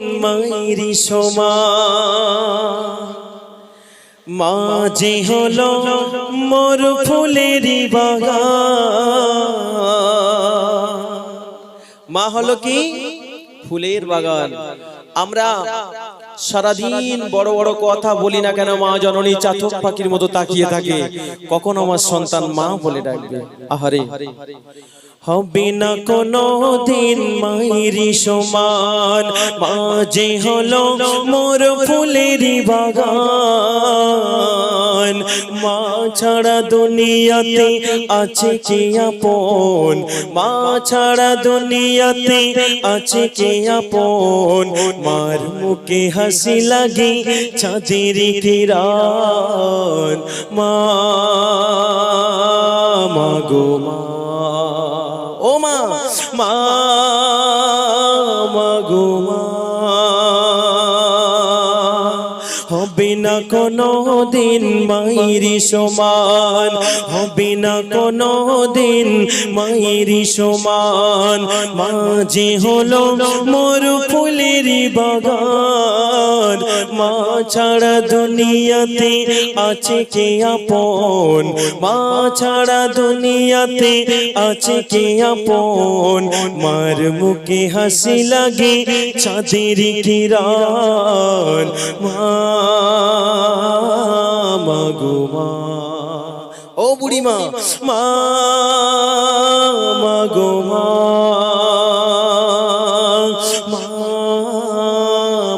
মাইরি সোমা। মা যে হলো মোর ফুলেরই বাগান। মা হলো কি? ফুলের বাগান। আমরা সারাদিন বড় বড় কথা বলি না কেন, মা জননী চাতক পাখির মতো তাকিয়ে থাকে। কখন আমার সন্তান মা বলে ডাকবে? আহারে। হবে না কোনো দিন মাইরি সমান। মাঝে হলো মোর ফুলেরই বাগান। মা ছাড়া দুনিয়াতে আছে কে আপন? মা ছাড়া দুনিয়াতে আছে কে আপন? মার মুখে হাসি লাগে চাঁদের কিরান। মা মা গো, মা। ও মা মা না কোনো দিন মাইরি সমান, হবে না কোনো দিন মাইরি সমান। মাঝে হলো মোর ফুলের বাগান, মা ছাড়া দুনিয়াতে আছে কে আপন? মা ছাড়া দুনিয়াতে আছে কে আপন? মার মুখে হাসি লাগে চাঁদের কিরণ মা মা গো মা। ও বুড়ি মা মা মা গো মা। মা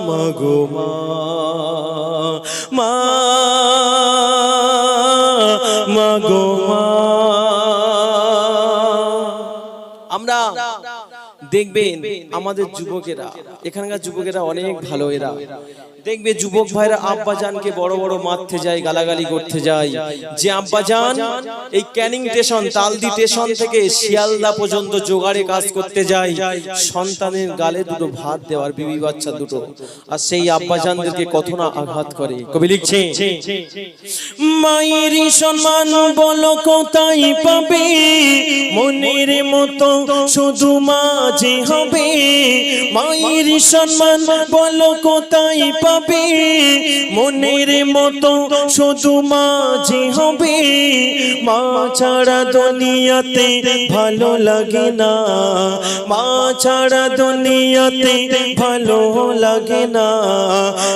মা গো মা। মা মা গো মা। আমরা দেখবেন আমাদের যুবকেরা এখানকার যুবকেরা অনেক ভালো এরা। দেখবে যুবক ভাইরা আব্বাজানকে বড় বড় মারতে যায়, গালাগালি করতে যায়। যে আব্বাজান এই ক্যানিং স্টেশন, তালদি স্টেশন থেকে শিয়ালদা পর্যন্ত জোগাড়ে কাজ করতে যায়। সন্তানের গালে দুটো ভাত দেওয়ার বিবি বাচ্চা দুটো। আর সেই আব্বাজানদেরকে কত না আঘাত করে। কবি লিখছে, মায়ের সম্মান বলো কোথায় পাবে? মনের মতো শুধু মাঝে হবে। মায়ের সম্মান বলো কোথায় পাবে? মনের মতো শুধু মাঝে হবে। মা ছাড়া দুনিয়াতে ভালো লাগে না। মা ছাড়া দুনিয়াতে ভালো লাগে না।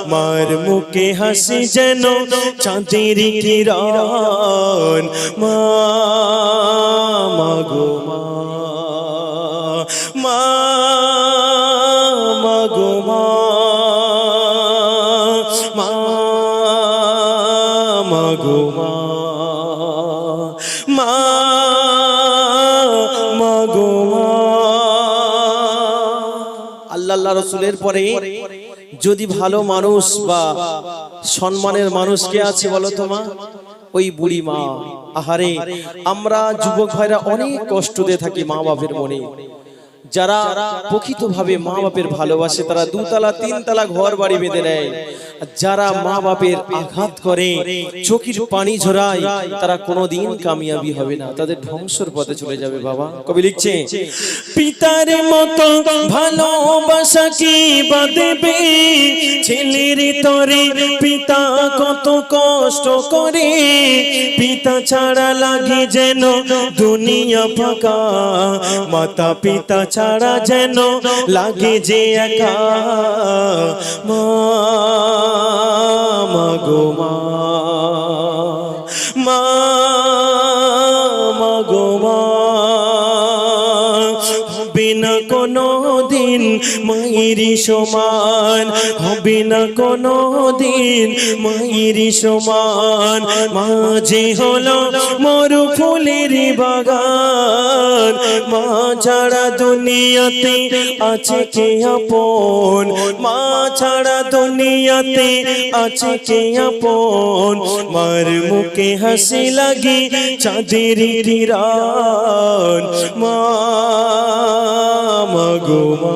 মার মুখে হাসি যেন চাঁদের কিরণ। মা মা গো মা মা মা আল্লাহ রসুলের পরে যদি ভালো মানুষ বা সম্মানের মানুষ কে আছে বলো তো মা? ওই বুড়ি মা। আহারে, আমরা যুবক ভাইরা অনেক কষ্ট দিয়ে থাকি মা বাপের মনে। যারা প্রকৃত ভাবে মা বাপের ভালোবাসে, তারা দুতলা, তিনতলা ঘর বাড়ি বেঁধে নেয়। যারা মা বাপের আঘাত করে, চোখের পানি ঝরায়, তারা কোনোদিন কামিয়াবি হবে না। তাদের ধ্বংসর পথে চলে যাবে বাবা। কবি লিখছে, পিতার মতো ভালোবাসা কি বাঁধবে? ছেলের তরে পিতা কত কষ্ট করে। পিতা ছাড়া লাগে যেন দুনিয়া ফাঁকা। মাতা পিতা ছাড়া যেন লাগে যে একা। মা মা গো মা। মা। না কোনো দিন মায়েরি সমান, হবে না কোনো দিন মায়েরি সমান। মাঝে হলো মোর ফুলের বাগান, মা ছাড়া দুনিয়াতে আছে কে আপন? মা ছাড়া দুনিয়াতে আছে কে আপন? মার মুখে হাসি লাগে চাঁদের কিরণ মা মা গো মা।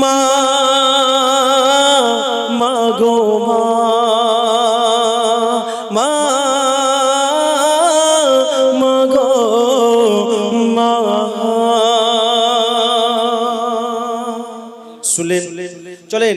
মা মা মা। মা মা গো মা। শুনলেন চলেন।